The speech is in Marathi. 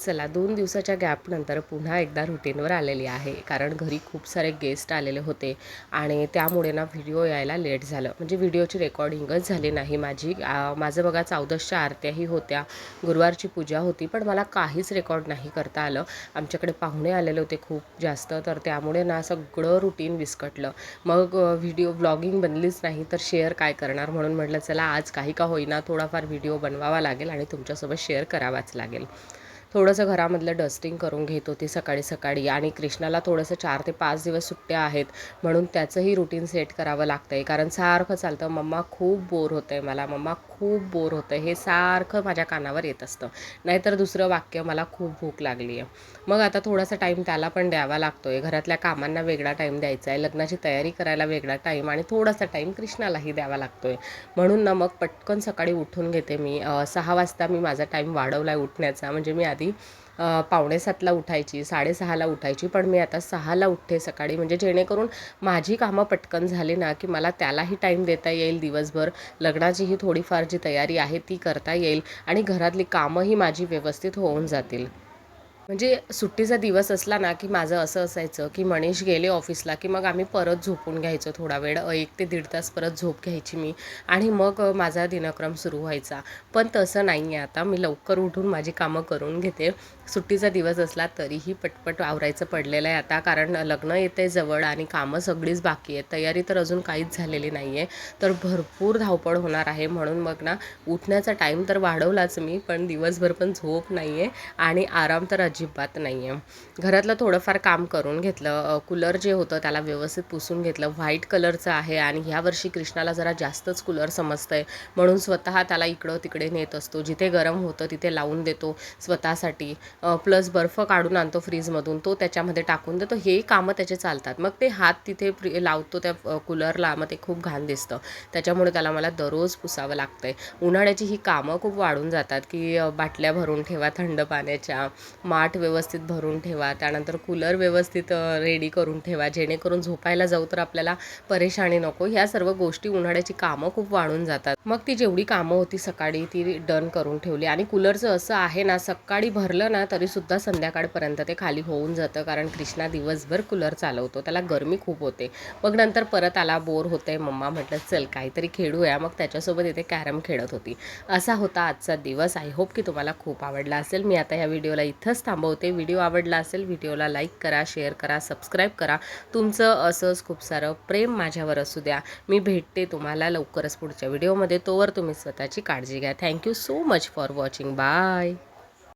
चला दोन दिवसाच्या गॅपनंतर पुन्हा एकदा रुटीनवर आलेली आहे. कारण घरी खूप सारे गेस्ट आलेले होते आणि त्यामुळे ना व्हिडिओ यायला लेट झालं. म्हणजे व्हिडिओची रेकॉर्डिंगच झाली नाही. माझी माझं बघा चौदसच्या आरत्याही होत्या गुरुवारची पूजा होती पण मला काहीच रेकॉर्ड नाही करता आलं. आमच्याकडे पाहुणे आलेले होते खूप जास्त तर त्यामुळे ना सगळं रुटीन विस्कटलं. मग व्हिडिओ ब्लॉगिंग बनलीच नाही तर शेअर काय करणार? म्हणून म्हटलं चला आज काही का होईना थोडाफार व्हिडिओ बनवावा लागेल आणि तुमच्यासोबत शेअर करावाच लागेल. थोडंसं घरामधलं डस्टिंग करून घेत होती सकाळी सकाळी. आणि कृष्णाला थोडंसं चार ते पाच दिवस सुट्ट्या आहेत म्हणून त्याचंही रुटीन सेट करावं लागतं आहे कारण सारखं चालतं. मम्मा खूप बोर होतं आहे मला. मम्मा खूप बोर होतं आहे हे सारखं माझ्या कानावर येत असतं. नाहीतर दुसरं वाक्य मला खूप भूक लागली आहे मग आता थोडासा टाईम त्याला पण द्यावा लागतो आहे घरातल्या कामांना वेगळा टाईम द्यायचा आहे लग्नाची तयारी करायला वेगळा टाईम आणि थोडासा टाईम कृष्णालाही द्यावा लागतो आहे म्हणून ना मग पटकन सकाळी उठून घेते मी. सहा वाजता मी माझा टाईम वाढवला आहे उठण्याचा. म्हणजे मी आधी आधी पावणे सातला उठायची साडेसहाला उठायची पण मी आता सहाला उठते सकाळी. म्हणजे जेणेकरून माझी कामं पटकन झाली ना की मला त्यालाही टाईम देता येईल दिवसभर. लग्नाचीही थोडीफार जी तयारी आहे ती करता येईल आणि घरातली कामंही माझी व्यवस्थित होऊन जातील. म्हणजे सुट्टीचा दिवस असला ना की माझं असं असायचं की मनीष गेले ऑफिसला की मग आम्ही परत झोपून घ्यायचो थोडा वेळ. एक ते दीड तास परत झोप घ्यायची मी. आणि मग माझा दिनक्रम सुरू व्हायचा. पण तसं नाही आहे आता. मी लवकर उठून माझी कामं करून घेते. सुट्टीचा दिवस असला तरीही पटपट आवरायचं पडलेलं आहे आता. कारण लग्न येते जवळ आणि कामं सगळीच बाकी आहेत. तयारी तर अजून काहीच झालेली नाही आहे तर भरपूर धावपळ होणार आहे. म्हणून मग ना उठण्याचा टाईम तर वाढवलाच मी. पण दिवसभर पण झोप नाही आहे आणि आराम तर अजिबात नाही आहे घरातलं थोडंफार काम करून घेतलं कूलर जे होतं त्याला व्यवस्थित पुसून घेतलं. व्हाईट कलरचं आहे आणि ह्या वर्षी कृष्णाला जरा जास्तच कूलर समजतं आहे म्हणून स्वतः त्याला इकडं तिकडे नेत असतो. जिथे गरम होतं तिथे लावून देतो स्वतःसाठी. प्लस बर्फ काढून आणतो फ्रीजमधून तो त्याच्यामध्ये टाकून देतो. हे कामं त्याचे चालतात. मग ते हात तिथे फ्री लावतो त्या कूलरला मग ते खूप घाण दिसतं. त्याच्यामुळे त्याला मला दररोज पुसावं लागतं आहे उन्हाळ्याची ही कामं खूप वाढून जातात की बाटल्या भरून ठेवा थंड पाण्याच्या. माठ व्यवस्थित भरून ठेवा त्यानंतर कूलर व्यवस्थित रेडी करून ठेवा. जेणेकरून झोपायला जाऊ तर आपल्याला परेशानी नको. ह्या सर्व गोष्टी उन्हाळ्याची कामं खूप वाढून जातात. मग ती जेवढी कामं होती सकाळी ती डन करून ठेवली. आणि कूलरचं असं आहे ना सकाळी भरलं ना तरीसुद्धा संध्याकाळपर्यंत ते खाली होऊन जातं. कारण कृष्णा दिवसभर कूलर चालवतो. त्याला गरमी खूप होते. मग नंतर परत आला बोर होते मम्मा म्हटलं चल काहीतरी खेळूया. मग त्याच्यासोबत इथे कॅरम खेळत होती. असा होता आजचा दिवस. आय होप की तुम्हाला खूप आवडला असेल. मी आता या व्हिडिओला इथंच थांबवते. व्हिडिओ आवडला असेल व्हिडिओला लाईक करा शेअर करा सबस्क्राईब करा. तुमचं असंच खूप सारं प्रेम माझ्यावर असू द्या. मी भेटते तुम्हाला लवकरच पुढच्या व्हिडिओमध्ये. तोवर तुम्ही स्वतःची काळजी घ्या. Thank you so much for watching. Bye.